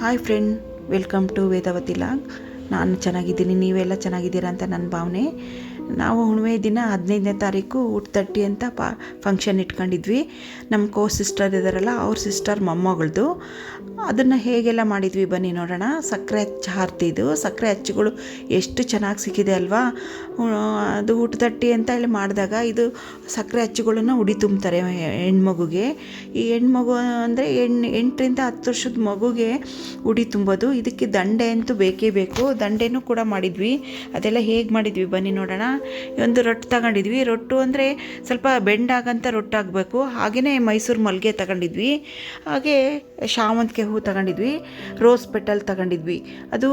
Hi friend welcome to Vedavathi log ನಾನು ಚೆನ್ನಾಗಿದ್ದೀನಿ ನೀವೆಲ್ಲ ಚೆನ್ನಾಗಿದ್ದೀರಾ ಅಂತ ನನ್ನ ಭಾವನೆ. ನಾವು ಹುಣ್ಣಿಮೆ ದಿನ ಹದಿನೈದನೇ ತಾರೀಕು ಊಟ ತಟ್ಟಿ ಅಂತ ಪಾ ಫಂಕ್ಷನ್ ಇಟ್ಕೊಂಡಿದ್ವಿ. ನಮ್ಮ ಕೋ ಸಿಸ್ಟರ್ ಇದ್ದಾರಲ್ಲ ಅವ್ರ ಸಿಸ್ಟರ್ ಮೊಮ್ಮಗಳದು. ಅದನ್ನು ಹೇಗೆಲ್ಲ ಮಾಡಿದ್ವಿ ಬನ್ನಿ ನೋಡೋಣ. ಸಕ್ಕರೆ ಹಚ್ಚ ಹಾರ್ತಿದ್ದು ಸಕ್ಕರೆ ಅಚ್ಚುಗಳು ಎಷ್ಟು ಚೆನ್ನಾಗಿ ಸಿಕ್ಕಿದೆ ಅಲ್ವಾ? ಅದು ಊಟ ತಟ್ಟಿ ಅಂತ ಹೇಳಿ ಮಾಡಿದಾಗ ಇದು ಸಕ್ಕರೆ ಹಚ್ಚುಗಳನ್ನ ಉಡಿ ತುಂಬ್ತಾರೆ ಹೆಣ್ಮಗುಗೆ. ಈ ಹೆಣ್ಮಗು ಅಂದರೆ ಹೆಣ್ಣು ಎಂಟರಿಂದ ಹತ್ತು ವರ್ಷದ ಮಗುಗೆ ಉಡಿ ತುಂಬೋದು. ಇದಕ್ಕೆ ದಂಡೆ ಅಂತೂ ಬೇಕೇ ಬೇಕು. ದಂಡೆನೂ ಕೂಡ ಮಾಡಿದ್ವಿ. ಅದೆಲ್ಲ ಹೇಗೆ ಮಾಡಿದ್ವಿ ಬನ್ನಿ ನೋಡೋಣ. ಒಂದು ರೊಟ್ಟು ತಗೊಂಡಿದ್ವಿ. ರೊಟ್ಟು ಅಂದರೆ ಸ್ವಲ್ಪ ಬೆಂಡಾಗಂತ ರೊಟ್ಟಾಗಬೇಕು ಹಾಗೆಯೇ ಮೈಸೂರು ಮಲ್ಲಿಗೆ ತಗೊಂಡಿದ್ವಿ. ಹಾಗೆ ಶಾವಂತಿಗೆ ಹೂ ತಗೊಂಡಿದ್ವಿ. Rose petal ತಗೊಂಡಿದ್ವಿ. ಅದು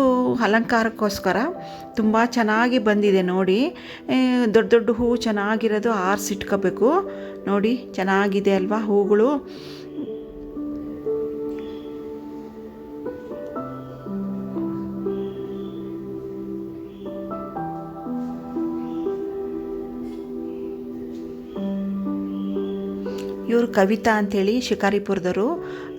ಅಲಂಕಾರಕ್ಕೋಸ್ಕರ ತುಂಬ ಚೆನ್ನಾಗಿ ಬಂದಿದೆ ನೋಡಿ. ದೊಡ್ಡ ದೊಡ್ಡ ಹೂವು ಚೆನ್ನಾಗಿರೋದು ಆರಿಸಿಟ್ಕೋಬೇಕು ನೋಡಿ, ಚೆನ್ನಾಗಿದೆ ಅಲ್ವಾ ಹೂಗಳು. ಇವರು ಕವಿತಾ ಅಂಥೇಳಿ ಶಿಕಾರಿಪುರದವರು.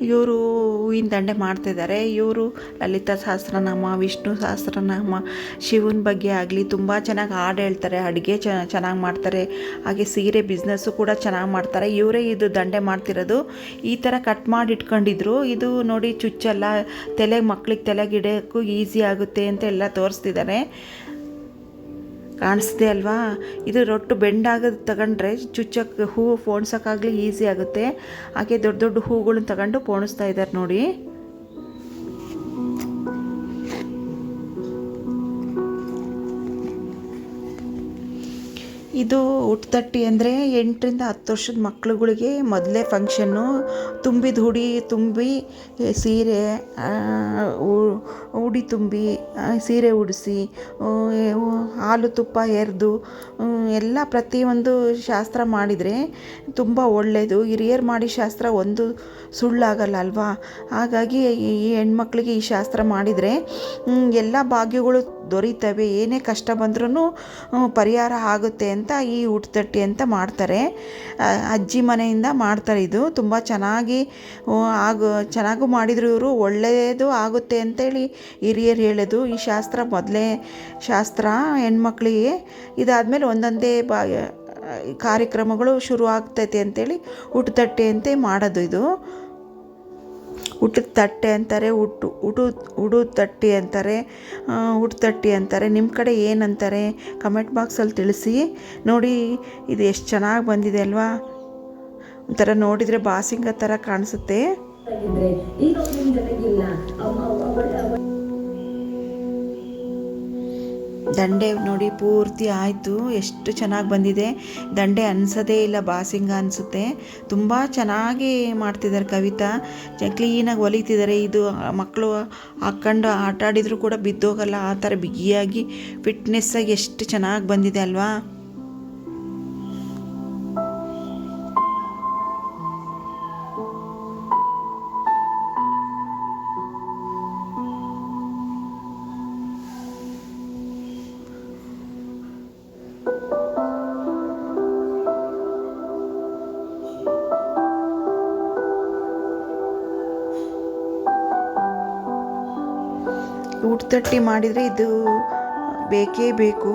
ಇವರು ಹೂವಿನ ದಂಡೆ ಮಾಡ್ತಿದ್ದಾರೆ. ಇವರು ಲಲಿತಾ ಸಹಸ್ರನಾಮ, ವಿಷ್ಣು ಸಹಸ್ರನಾಮ, ಶಿವನ ಬಗ್ಗೆ ಆಗಲಿ ತುಂಬ ಚೆನ್ನಾಗಿ ಹಾಡು ಹೇಳ್ತಾರೆ. ಅಡುಗೆ ಚೆನ್ನಾಗಿ ಮಾಡ್ತಾರೆ. ಹಾಗೆ ಸೀರೆ ಬಿಸ್ನೆಸ್ಸು ಕೂಡ ಚೆನ್ನಾಗಿ ಮಾಡ್ತಾರೆ. ಇವರೇ ಇದು ದಂಡೆ ಮಾಡ್ತಿರೋದು. ಈ ಥರ ಕಟ್ ಮಾಡಿ ಇಟ್ಕೊಂಡಿದ್ರು. ಇದು ನೋಡಿ ಚುಚ್ಚಲ್ಲ. ತಲೆಗೆ ಮಕ್ಳಿಗೆ ತಲೆಗಿಡೋಕ್ಕೂ ಈಸಿ ಆಗುತ್ತೆ ಅಂತ ಎಲ್ಲ ತೋರಿಸ್ತಿದ್ದಾರೆ. ಕಾಣಿಸ್ದೆ ಅಲ್ವಾ? ಇದು ರೊಟ್ಟು ಬೆಂಡಾಗೋದು ತಗೊಂಡ್ರೆ ಚುಚ್ಚಕ್ಕೆ ಹೂವು ಪೋಣ್ಸೋಕ್ಕಾಗಲಿ ಈಸಿ ಆಗುತ್ತೆ. ಹಾಗೆ ದೊಡ್ಡ ದೊಡ್ಡ ಹೂಗಳನ್ನ ತಗೊಂಡು ಪೋಣಿಸ್ತಾ ಇದ್ದಾರೆ ನೋಡಿ. ಇದು ಉಟ್ತಟ್ಟಿ ಅಂದರೆ ಎಂಟರಿಂದ ಹತ್ತು ವರ್ಷದ ಮಕ್ಳುಗಳಿಗೆ ಮೊದಲೇ ಫಂಕ್ಷನ್ನು ತುಂಬಿದ ಹುಡಿ ತುಂಬಿ ಸೀರೆ ಉಡಿ ತುಂಬಿ ಸೀರೆ ಉಡಿಸಿ ಹಾಲು ತುಪ್ಪ ಎರೆದು ಎಲ್ಲ ಪ್ರತಿಯೊಂದು ಶಾಸ್ತ್ರ ಮಾಡಿದರೆ ತುಂಬ ಒಳ್ಳೆಯದು ಹಿರಿಯರು ಮಾಡಿ ಶಾಸ್ತ್ರ ಒಂದು ಸುಳ್ಳಾಗಲ್ಲ ಅಲ್ವಾ? ಹಾಗಾಗಿ ಈ ಹೆಣ್ಮಕ್ಳಿಗೆ ಈ ಶಾಸ್ತ್ರ ಮಾಡಿದರೆ ಎಲ್ಲ ಭಾಗ್ಯಗಳು ದೊರೀತವೆ, ಏನೇ ಕಷ್ಟ ಬಂದ್ರೂ ಪರಿಹಾರ ಆಗುತ್ತೆ ಅಂತ ಈ ಊಟತಟ್ಟಿ ಅಂತ ಮಾಡ್ತಾರೆ. ಅಜ್ಜಿ ಮನೆಯಿಂದ ಮಾಡ್ತಾರೆ ಇದು. ತುಂಬ ಚೆನ್ನಾಗಿ ಆಗ, ಚೆನ್ನಾಗೂ ಮಾಡಿದ್ರು ಇವರು. ಒಳ್ಳೆಯದು ಆಗುತ್ತೆ ಅಂತೇಳಿ ಹಿರಿಯರು ಹೇಳೋದು. ಈ ಶಾಸ್ತ್ರ ಮೊದಲೇ ಶಾಸ್ತ್ರ, ಹೆಣ್ಮಕ್ಳಿಗೆ ಇದಾದಮೇಲೆ ಒಂದೊಂದೇ ಬಾ ಕಾರ್ಯಕ್ರಮಗಳು ಶುರು ಆಗ್ತೈತೆ ಅಂತೇಳಿ ಊಟತಟ್ಟೆ ಅಂತ ಮಾಡೋದು ಇದು. ಊಟದ ತಟ್ಟೆ ಅಂತಾರೆ ಉಟ್ಟು ಉಡು ಉಡು ತಟ್ಟಿ ಅಂತಾರೆ ಊಟ ತಟ್ಟಿ ಅಂತಾರೆ. ನಿಮ್ಮ ಕಡೆ ಏನಂತಾರೆ? ಕಮೆಂಟ್ ಬಾಕ್ಸಲ್ಲಿ ತಿಳಿಸಿ. ನೋಡಿ, ಇದು ಎಷ್ಟು ಚೆನ್ನಾಗಿ ಬಂದಿದೆ ಅಲ್ವಾ? ಒಂಥರ ನೋಡಿದರೆ ಬಾಸಿಂಗ ಥರ ಕಾಣಿಸುತ್ತೆ. ದಂಡೆ ನೋಡಿ ಪೂರ್ತಿ ಆಯಿತು. ಎಷ್ಟು ಚೆನ್ನಾಗಿ ಬಂದಿದೆ. ದಂಡೆ ಅನಿಸೋದೇ ಇಲ್ಲ, ಬಾಸಿಂಗ ಅನಿಸುತ್ತೆ. ತುಂಬ ಚೆನ್ನಾಗಿ ಮಾಡ್ತಿದ್ದಾರೆ ಕವಿತಾ. ಕ್ಲೀನಾಗಿ ಹೊಲಿತಿದ್ದಾರೆ ಇದು ಮಕ್ಕಳು ಹಾಕ್ಕೊಂಡು ಆಟ ಆಡಿದರೂ ಕೂಡ ಬಿದ್ದೋಗಲ್ಲ. ಆ ಥರ ಬಿಗಿಯಾಗಿ ಫಿಟ್ನೆಸ್ಸಾಗಿ ಎಷ್ಟು ಚೆನ್ನಾಗಿ ಬಂದಿದೆ ಅಲ್ವಾ? ಊಟತಟ್ಟಿ ಮಾಡಿದರೆ ಇದು ಬೇಕೇ ಬೇಕು.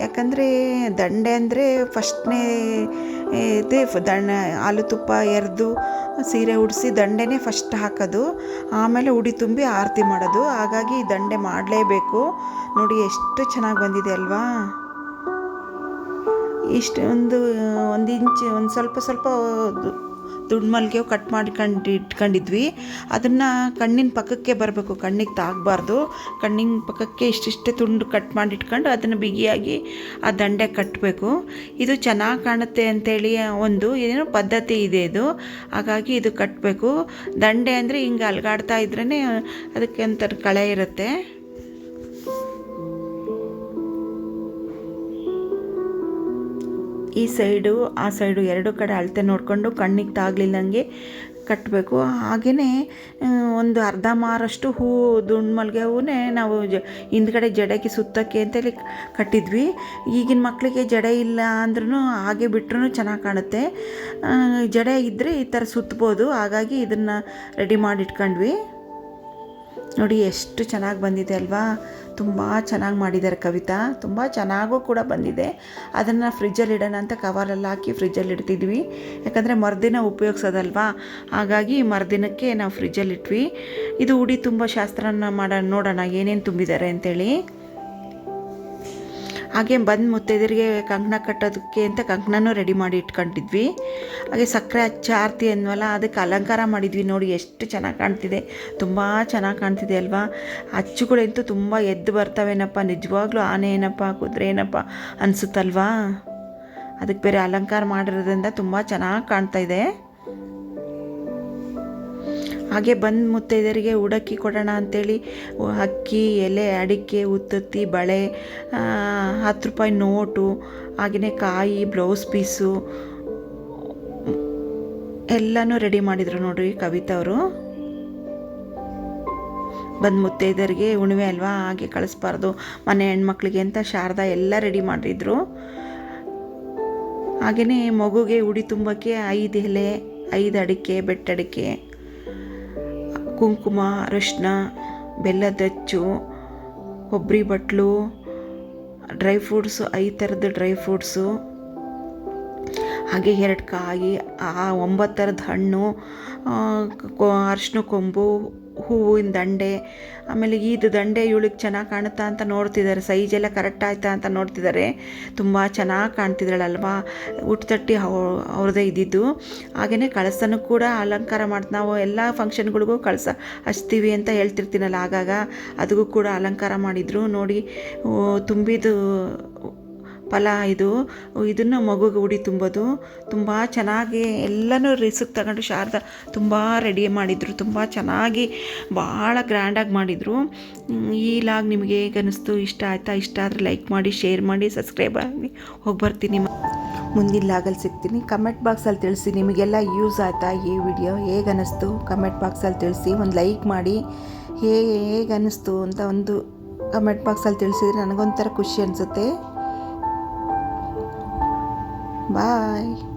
ಯಾಕಂದರೆ ದಂಡೆ ಅಂದರೆ ಫಸ್ಟ್ನೇ ಇದೆ ದಂಡ ಹಾಲು ತುಪ್ಪ ಎರೆದು ಸೀರೆ ಉಡಿಸಿ ದಂಡೆನೇ ಫಸ್ಟ್ ಹಾಕೋದು. ಆಮೇಲೆ ಉಡಿ ತುಂಬಿ ಆರತಿ ಮಾಡೋದು. ಹಾಗಾಗಿ ಈ ದಂಡೆ ಮಾಡಲೇಬೇಕು. ನೋಡಿ ಎಷ್ಟು ಚೆನ್ನಾಗಿ ಬಂದಿದೆ ಅಲ್ವಾ? ಇಷ್ಟು ಒಂದು ಒಂದು ಇಂಚ್, ಒಂದು ಸ್ವಲ್ಪ ಸ್ವಲ್ಪ ದು- ದುಡ್ಡು ಮಲ್ಗೆ ಕಟ್ ಮಾಡ್ಕೊಂಡು ಇಟ್ಕೊಂಡಿದ್ವಿ. ಅದನ್ನು ಕಣ್ಣಿನ ಪಕ್ಕಕ್ಕೆ ಬರಬೇಕು, ಕಣ್ಣಿಗೆ ತಾಗಬಾರ್ದು. ಕಣ್ಣಿನ ಪಕ್ಕಕ್ಕೆ ಇಷ್ಟಿಷ್ಟೇ ತುಂಡು ಕಟ್ ಮಾಡಿಟ್ಕೊಂಡು ಅದನ್ನು ಬಿಗಿಯಾಗಿ ಆ ದಂಡೆ ಕಟ್ಟಬೇಕು ಇದು ಚೆನ್ನಾಗಿ ಕಾಣುತ್ತೆ ಅಂತೇಳಿ ಒಂದು ಏನೋ ಪದ್ಧತಿ ಇದೆ ಇದು. ಹಾಗಾಗಿ ಇದು ಕಟ್ಟಬೇಕು ದಂಡೆ ಅಂದರೆ ಹಿಂಗೆ ಅಲ್ಗಾಡ್ತಾ ಇದ್ರೇ ಅದಕ್ಕೆ ಒಂಥರ ಕಳೆ ಇರುತ್ತೆ. ಈ ಸೈಡು, ಆ ಸೈಡು ಎರಡು ಕಡೆ ಅಳತೆ ನೋಡಿಕೊಂಡು ಕಣ್ಣಿಗೆ ತಾಗಲಿಲ್ಲಂಗೆ ಕಟ್ಟಬೇಕು ಹಾಗೆಯೇ ಒಂದು ಅರ್ಧ ಮಾರಷ್ಟು ಹೂ ದುಂಡು ಮಲ್ಲಿಗೆ ಹೂವೇ ನಾವು ಜ, ಹಿಂದ್ಗಡೆ ಜಡೆಗೆ ಸುತ್ತಕ್ಕೆ ಅಂತೇಳಿ ಕಟ್ಟಿದ್ವಿ. ಈಗಿನ ಮಕ್ಕಳಿಗೆ ಜಡೆ ಇಲ್ಲ ಅಂದ್ರೂ ಹಾಗೆ ಬಿಟ್ರೂ ಚೆನ್ನಾಗಿ ಕಾಣುತ್ತೆ. ಜಡೆ ಇದ್ದರೆ ಈ ಥರ ಸುತ್ತಬೋದು ಹಾಗಾಗಿ ಇದನ್ನು ರೆಡಿ ಮಾಡಿ ಇಟ್ಕೊಂಡ್ವಿ ನೋಡಿ, ಎಷ್ಟು ಚೆನ್ನಾಗಿ ಬಂದಿದೆ ಅಲ್ವಾ? ತುಂಬ ಚೆನ್ನಾಗಿ ಮಾಡಿದ್ದಾರೆ ಕವಿತಾ. ತುಂಬ ಚೆನ್ನಾಗೂ ಕೂಡ ಬಂದಿದೆ. ಅದನ್ನು ಫ್ರಿಜ್ಜಲ್ಲಿ ಇಡೋಣ ಅಂತ ಕವರೆಲ್ಲ ಹಾಕಿ ಫ್ರಿಜ್ಜಲ್ಲಿ ಇಡ್ತಿದ್ವಿ. ಯಾಕಂದರೆ ಮರುದಿನ ಉಪಯೋಗಿಸೋದಲ್ವಾ? ಹಾಗಾಗಿ ಮರುದಿನಕ್ಕೆ ನಾವು ಫ್ರಿಜ್ಜಲ್ಲಿ ಇಟ್ವಿ. ಇದು ಉಡಿ ತುಂಬ ಶಾಸ್ತ್ರನ ಮಾಡೋಣ ನೋಡೋಣ ಏನೇನು ತುಂಬಿದ್ದಾರೆ ಅಂತೇಳಿ. ಹಾಗೆ ಬಂದು ಮುತ್ತೈದರಿಗೆ ಕಂಕಣ ಕಟ್ಟೋದಕ್ಕೆ ಅಂತ ಕಂಕಣನೂ ರೆಡಿ ಮಾಡಿ ಇಟ್ಕೊಂಡಿದ್ವಿ. ಹಾಗೆ ಸಕ್ಕರೆ ಹಚ್ಚ ಆರತಿ ಅಂದ್ವಲ್ಲ, ಅದಕ್ಕೆ ಅಲಂಕಾರ ಮಾಡಿದ್ವಿ ನೋಡಿ, ಎಷ್ಟು ಚೆನ್ನಾಗಿ ಕಾಣ್ತಿದೆ. ತುಂಬ ಚೆನ್ನಾಗಿ ಕಾಣ್ತಿದೆ ಅಲ್ವಾ? ಅಚ್ಚುಗಳಂತೂ ತುಂಬ ಎದ್ದು ಬರ್ತಾವೇನಪ್ಪ? ನಿಜವಾಗ್ಲೂ ಆನೆ ಏನಪ್ಪ, ಕುದುರೆ ಏನಪ್ಪ ಅನಿಸುತ್ತಲ್ವಾ? ಅದಕ್ಕೆ ಬೇರೆ ಅಲಂಕಾರ ಮಾಡಿರೋದ್ರಿಂದ ತುಂಬ ಚೆನ್ನಾಗಿ ಕಾಣ್ತಾ ಇದೆ. ಹಾಗೆ ಬಂದು ಮುತ್ತೈದೆಯರಿಗೆ ಉಡಕ್ಕಿ ಕೊಡೋಣ ಅಂಥೇಳಿ ಅಕ್ಕಿ, ಎಲೆ, ಅಡಿಕೆ, ಉತ್ತತ್ತಿ, ಬಳೆ ಹತ್ತು ರೂಪಾಯಿ ನೋಟು ಹಾಗೆಯೇ ಕಾಯಿ, ಬ್ಲೌಸ್ ಪೀಸು, ಎಲ್ಲನೂ ರೆಡಿ ಮಾಡಿದರು ನೋಡ್ರಿ ಕವಿತಾ ಅವರು. ಬಂದು ಮುತ್ತೈದರಿಗೆ ಉಣಿವೆ ಅಲ್ವಾ, ಹಾಗೆ ಕಳಿಸ್ಬಾರ್ದು, ಮನೆ ಹೆಣ್ಮಕ್ಳಿಗೆ ಅಂತ ಶಾರದಾ ಎಲ್ಲ ರೆಡಿ ಮಾಡಿದ್ರು. ಹಾಗೆಯೇ ಮಗುಗೆ ಉಡಿ ತುಂಬಕ್ಕೆ ಐದು ಎಲೆ, ಐದು ಅಡಿಕೆ, ಬೆಟ್ಟಡಿಕೆ ಕುಂಕುಮ, ಅರಶಿನ ಬೆಲ್ಲದಚ್ಚು ಕೊಬ್ಬರಿ ಬಟ್ಲು, ಡ್ರೈ ಫ್ರೂಟ್ಸು ಐದು ಥರದ ಡ್ರೈ ಫ್ರೂಟ್ಸು, ಹಾಗೆ ಎರಡು ಕಾಯಿ, ಆ ಒಂಬತ್ತು ಥರದ ಹಣ್ಣು ಅರಶಿನ ಕೊಂಬು ಹೂವಿನ ದಂಡೆ, ಆಮೇಲೆ ಇದು ದಂಡೆ ಇವಳಿಗೆ ಚೆನ್ನಾಗಿ ಕಾಣುತ್ತಾ ಅಂತ ನೋಡ್ತಿದ್ದಾರೆ. ಸೈಜ್ ಎಲ್ಲ ಕರೆಕ್ಟ್ ಆಯ್ತಾ ಅಂತ ನೋಡ್ತಿದ್ದಾರೆ. ತುಂಬ ಚೆನ್ನಾಗಿ ಕಾಣ್ತಿದ್ದಾಳಲ್ವಾ? ತಟ್ಟಿ ಅವ್ರದ್ದೇ ಇದ್ದಿದ್ದು. ಹಾಗೆಯೇ ಕಳಸನೂ ಕೂಡ ಅಲಂಕಾರ ಮಾಡ್ತಾ, ನಾವು ಎಲ್ಲ ಫಂಕ್ಷನ್ಗಳಿಗೂ ಕಳಸ, ಹಚ್ತೀವಿ ಅಂತ ಹೇಳ್ತಿರ್ತೀನಲ್ಲ ಆಗಾಗ. ಅದಕ್ಕೂ ಕೂಡ ಅಲಂಕಾರ ಮಾಡಿದರು. ನೋಡಿ ತುಂಬಿದು ಫಲ ಇದು. ಇದನ್ನು ಮಗುಗೆ ಉಡಿ ತುಂಬೋದು. ತುಂಬ ಚೆನ್ನಾಗಿ ಎಲ್ಲನೂ ರಿಸಕ್ ತಗೊಂಡು ಶಾರದಾ ತುಂಬ ರೆಡಿ ಮಾಡಿದರು. ತುಂಬ ಚೆನ್ನಾಗಿ ಭಾಳ ಗ್ರ್ಯಾಂಡಾಗಿ ಮಾಡಿದರು. ಈ ಲಾಗ್ ನಿಮಗೆ ಹೇಗೆ ಅನ್ನಿಸ್ತು ಇಷ್ಟ ಆಯಿತಾ? ಇಷ್ಟ ಆದರೆ ಲೈಕ್ ಮಾಡಿ ಶೇರ್ ಮಾಡಿ ಸಬ್ಸ್ಕ್ರೈಬ್ ಆಗಿ ಹೋಗಿ ಬರ್ತೀನಿ ಮುಂದಿನ ಲಾಗಲ್ಲಿ ಸಿಗ್ತೀನಿ. ಕಮೆಂಟ್ ಬಾಕ್ಸಲ್ಲಿ ತಿಳಿಸಿ ನಿಮಗೆಲ್ಲ ಯೂಸ್ ಆಯಿತಾ ಈ ವಿಡಿಯೋ ಹೇಗೆ ಅನ್ನಿಸ್ತು ಕಮೆಂಟ್ ಬಾಕ್ಸಲ್ಲಿ ತಿಳಿಸಿ. ಒಂದು ಲೈಕ್ ಮಾಡಿ. ಹೇಗೆ ಹೇಗೆ ಅನ್ನಿಸ್ತು ಅಂತ ಒಂದು ಕಮೆಂಟ್ ಬಾಕ್ಸಲ್ಲಿ ತಿಳಿಸಿದ್ರೆ ನನಗೊಂಥರ ಖುಷಿ ಅನಿಸುತ್ತೆ. Bye.